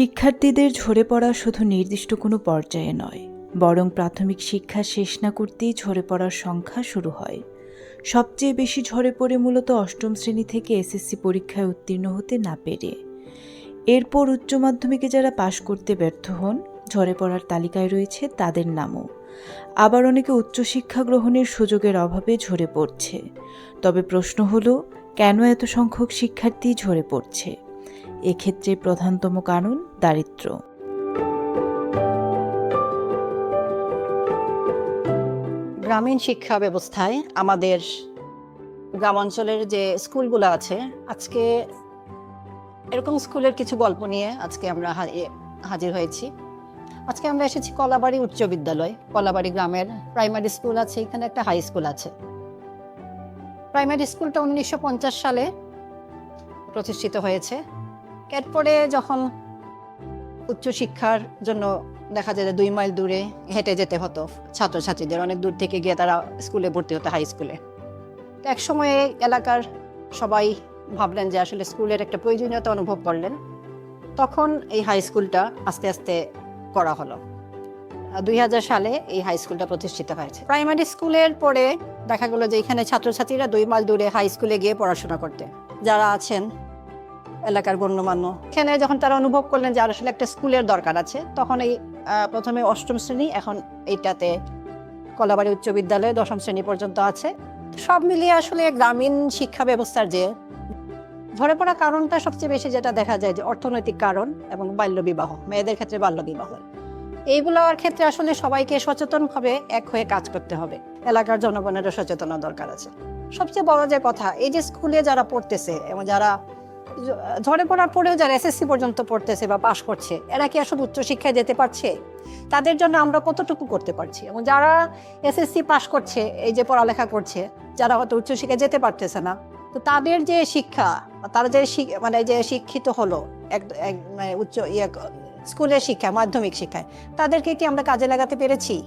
শিক্ষার্থীদের ঝরে পড়া শুধু নির্দিষ্ট কোনো পর্যায়ে নয়, বরং প্রাথমিক শিক্ষা শেষ না করতেই ঝরে পড়ার সংখ্যা শুরু হয়। সবচেয়ে বেশি ঝরে পড়ে মূলত অষ্টম শ্রেণি থেকে এসএসসি পরীক্ষায় উত্তীর্ণ হতে না পেরে। এরপর উচ্চ মাধ্যমিকে যারা পাশ করতে ব্যর্থ হন, ঝরে পড়ার তালিকায় রয়েছে তাদের নামও। আবার অনেকে উচ্চশিক্ষা গ্রহণের সুযোগের অভাবে ঝরে পড়ছে। তবে প্রশ্ন হলো, কেন এত সংখ্যক শিক্ষার্থী ঝরে পড়ছে? এক্ষেত্রে প্রধানতম কারণ দারিদ্র গ্রামীণ শিক্ষা ব্যবস্থায় আমাদের গ্রামাঞ্চলের যে স্কুলগুলো আছে, আজকে এরকম স্কুলের কিছু গল্প নিয়ে আজকে আমরা হাজির হয়েছি। আজকে আমরা এসেছি কলাবাড়ি উচ্চ বিদ্যালয়, কলাবাড়ি গ্রামের প্রাইমারি স্কুল আছে, এখানে একটা হাই স্কুল আছে। প্রাইমারি স্কুলটা উনিশশো পঞ্চাশ সালে প্রতিষ্ঠিত হয়েছে। এরপরে যখন উচ্চশিক্ষার জন্য দেখা যায় যে দুই মাইল দূরে হেঁটে যেতে হতো ছাত্রছাত্রীদের, অনেক দূর থেকে গিয়ে তারা স্কুলে ভর্তি হতো হাই স্কুলে তো এক সময়ে এলাকার সবাই ভাবলেন যে আসলে স্কুলের একটা প্রয়োজনীয়তা অনুভব করলেন। তখন এই হাই স্কুলটা আস্তে আস্তে করা হলো। দুই হাজার সালে এই হাই স্কুলটা প্রতিষ্ঠিত হয়েছে। প্রাইমারি স্কুলের পরে দেখা গেলো যে এখানে ছাত্রছাত্রীরা দুই মাইল দূরে হাই স্কুলে গিয়ে পড়াশোনা করতে। যারা আছেন এলাকার গণ্যমান্য। এখানে যখন তারা অনুভব করলেন যে আসলে একটা স্কুলের দরকার আছে, তখন এই প্রথমে অষ্টম শ্রেণি, এখন এইটাতে কলাবাড়ি উচ্চ বিদ্যালয়ে দশম শ্রেণি পর্যন্ত আছে। সব মিলিয়ে আসলে গ্রামীণ শিক্ষা ব্যবস্থার যে ধরে পড়া কারণটা সবচেয়ে বেশি যেটা দেখা যায় যে অর্থনৈতিক কারণ এবং বাল্যবিবাহ মেয়েদের ক্ষেত্রে বাল্যবিবাহ এইগুলোর ক্ষেত্রে আসলে সবাইকে সচেতনভাবে এক হয়ে কাজ করতে হবে। এলাকার জনগণেরও সচেতনা দরকার আছে। সবচেয়ে বড় যে কথা, এই যে স্কুলে যারা পড়তেছে এবং যারা ঝরে পড়ার পরেও যারা এসএসসি পর্যন্ত পড়তেছে বা পাশ করছে, এরা কি আসলে উচ্চশিক্ষায় যেতে পারছে? তাদের জন্য আমরা কতটুকু করতে পারছি? এবং যারা এসএসসি পাশ করছে, এই যে পড়ালেখা করছে, যারা হয়তো উচ্চশিক্ষায় যেতে পারতেছে না, তো তাদের যে শিক্ষা তারা যে মানে যে শিক্ষিত হলো, এক- মানে উচ্চ ইয়ে স্কুলের শিক্ষা, মাধ্যমিক শিক্ষায়, তাদেরকে কি আমরা কাজে লাগাতে পেরেছি?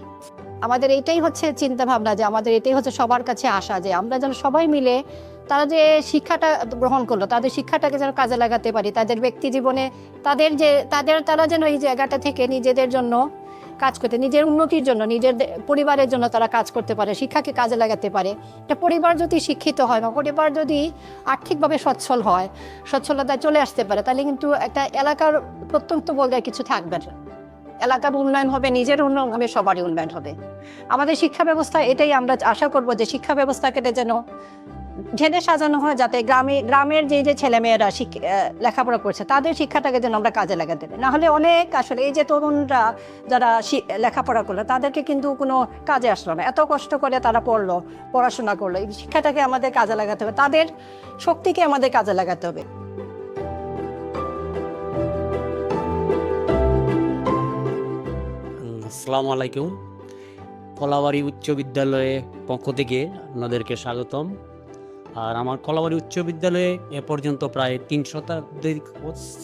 আমাদের এটাই হচ্ছে চিন্তা ভাবনা যে আমাদের এটাই হচ্ছে সবার কাছে আসা যে আমরা যেন সবাই মিলে তারা যে শিক্ষাটা গ্রহণ করল, তাদের শিক্ষাটাকে যেন কাজে লাগাতে পারি, তাদের ব্যক্তি জীবনে তাদের যে, তাদের তারা যেন এই জায়গাটা থেকে নিজেদের জন্য কাজ করতে, নিজের উন্নতির জন্য, নিজের পরিবারের জন্য তারা কাজ করতে পারে, শিক্ষাকে কাজে লাগাতে পারে। একটা পরিবার যদি শিক্ষিত হয় বা পরিবার যদি আর্থিকভাবে সচ্ছল হয়, সচ্ছলতায় চলে আসতে পারে, তাহলে কিন্তু একটা এলাকার প্রত্যন্ত বলতে কিছু থাকবে। না এলাকার উন্নয়ন হবে, নিজের উন্নয়ন হবে, সবারই উন্নয়ন হবে। আমাদের শিক্ষা ব্যবস্থা এটাই আমরা আশা করব যে শিক্ষা ব্যবস্থাকে যেন ঢেলে সাজানো হয় যাতে গ্রামে গ্রামের যে যে ছেলেমেয়েরা লেখাপড়া করছে, তাদের শিক্ষাটাকে যেন আমরা কাজে লাগাতে পারি। নাহলে অনেক আসলে এই যে তরুণরা যারা লেখাপড়া করল, তাদেরকে কিন্তু কোনো কাজে আসলো না। এত কষ্ট করে তারা পড়ল, পড়াশোনা করল, এই শিক্ষাটাকে আমাদের কাজে লাগাতে হবে। তাদের শক্তিকে আমাদের কাজে লাগাতে হবে। আসসালামু আলাইকুম। কলাবাড়ি উচ্চ বিদ্যালয়ে পক্ষ থেকে আপনাদেরকে স্বাগতম। আর আমার কলাবাড়ি উচ্চ বিদ্যালয়ে এ পর্যন্ত প্রায় তিন শতাধিক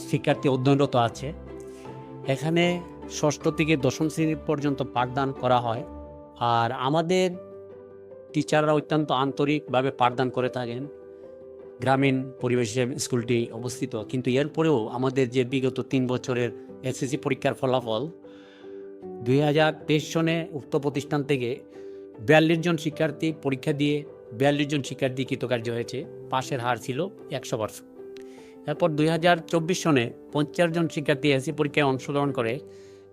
শিক্ষার্থী অধ্যয়নরত আছে। এখানে ষষ্ঠ থেকে দশম শ্রেণি পর্যন্ত পাঠদান করা হয়। আর আমাদের টিচাররা অত্যন্ত আন্তরিকভাবে পাঠদান করে থাকেন। গ্রামীণ পরিবেশে স্কুলটি অবস্থিত। কিন্তু এরপরেও আমাদের যে বিগত তিন বছরের এসএসসি পরীক্ষার ফলাফল, দুই হাজার তেইশ সনে উক্ত প্রতিষ্ঠান থেকে বিয়াল্লিশ জন শিক্ষার্থী পরীক্ষা দিয়ে বিয়াল্লিশ জন শিক্ষার্থী কৃতকার্য হয়েছে। পাশের হার ছিল একশো পার্সেন্ট এরপর দুই হাজার চব্বিশ সনে পঞ্চাশ জন শিক্ষার্থী এসি পরীক্ষায় অংশগ্রহণ করে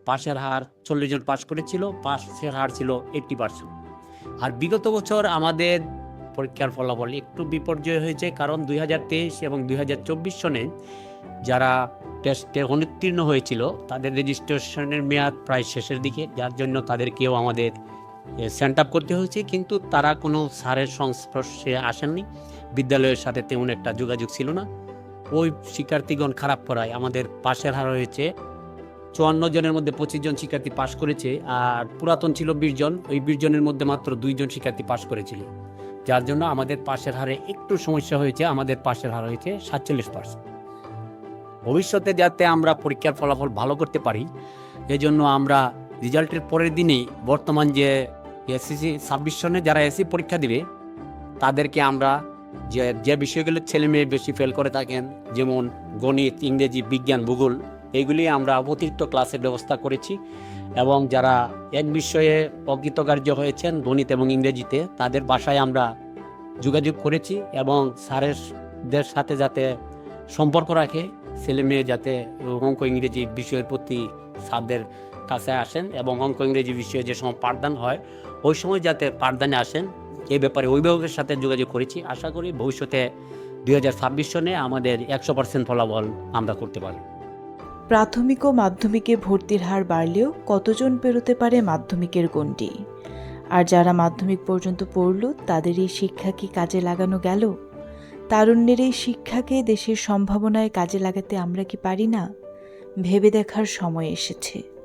পাশের হার চল্লিশ জন পাশ করেছিল, পাশের হার ছিল এইট্টি পার্সেন্ট আর বিগত বছর আমাদের পরীক্ষার ফলাফল একটু বিপর্যয় হয়েছে কারণ দুই হাজার তেইশ এবং দুই হাজার চব্বিশ সনে যারা টেস্টে অনুত্তীর্ণ হয়েছিল, তাদের রেজিস্ট্রেশনের মেয়াদ প্রায় শেষের দিকে, যার জন্য তাদেরকেও আমাদের সেন্ট আপ করতে হয়েছে, কিন্তু তারা কোনো স্যারের সংস্পর্শে আসেননি। বিদ্যালয়ের সাথে তেমন একটা যোগাযোগ ছিল না। ওই শিক্ষার্থীগণ খারাপ করায়। আমাদের পাশের হার হয়েছে চুয়ান্ন জনের মধ্যে পঁচিশ জন শিক্ষার্থী পাশ করেছে, আর পুরাতন ছিল বিশ জন। ওই বিশ জনের মধ্যে মাত্র দুইজন শিক্ষার্থী পাশ করেছিল। যার জন্য আমাদের পাশের হারে একটু সমস্যা হয়েছে। আমাদের পাশের হার হয়েছে সাতচল্লিশ পার্সেন্ট ভবিষ্যতে যাতে আমরা পরীক্ষার ফলাফল ভালো করতে পারি, এজন্য আমরা রেজাল্টের পরের দিনেই বর্তমান যে এসএসসি ছাব্বিশ সনে যারা এসি পরীক্ষা দিবে, তাদেরকে আমরা যে যে বিষয়গুলো ছেলে মেয়ে বেশি ফেল করে থাকেন, যেমন গণিত, ইংরেজি, বিজ্ঞান, ভূগোল এইগুলি আমরা অতিরিক্ত ক্লাসের ব্যবস্থা করেছি। এবং যারা এক বিষয়ে অকৃতকার্য হয়েছেন গণিত এবং ইংরেজিতে, তাদের বাসায় আমরা যোগাযোগ করেছি এবং স্যারেরদের সাথে যাতে সম্পর্ক রাখে ছেলে মেয়ে যাতে অঙ্ক ইংরেজি বিষয়ের প্রতি স্যারদের কাছে আসেন এবং অঙ্ক ইংরেজি বিষয়ে যে সময় পাঠদান হয়, ওই সময় যাতে পাঠদানে আসেন এই ব্যাপারে অভিভাবকের সাথে যোগাযোগ করেছি। আশা করি ভবিষ্যতে দুই হাজার ছাব্বিশ সনে আমাদের একশো পার্সেন্ট ফলাফল আমরা করতে পারি প্রাথমিক ও মাধ্যমিকে ভর্তির হার বাড়লেও কতজন পেরোতে পারে মাধ্যমিকের গণ্ডি? আর যারা মাধ্যমিক পর্যন্ত পড়ল, তাদের এই শিক্ষা কি কাজে লাগানো গেল? তারুণ্যের এই শিক্ষাকে দেশের সম্ভাবনায় কাজে লাগাতে আমরা কি পারি না? ভেবে দেখার সময় এসেছে।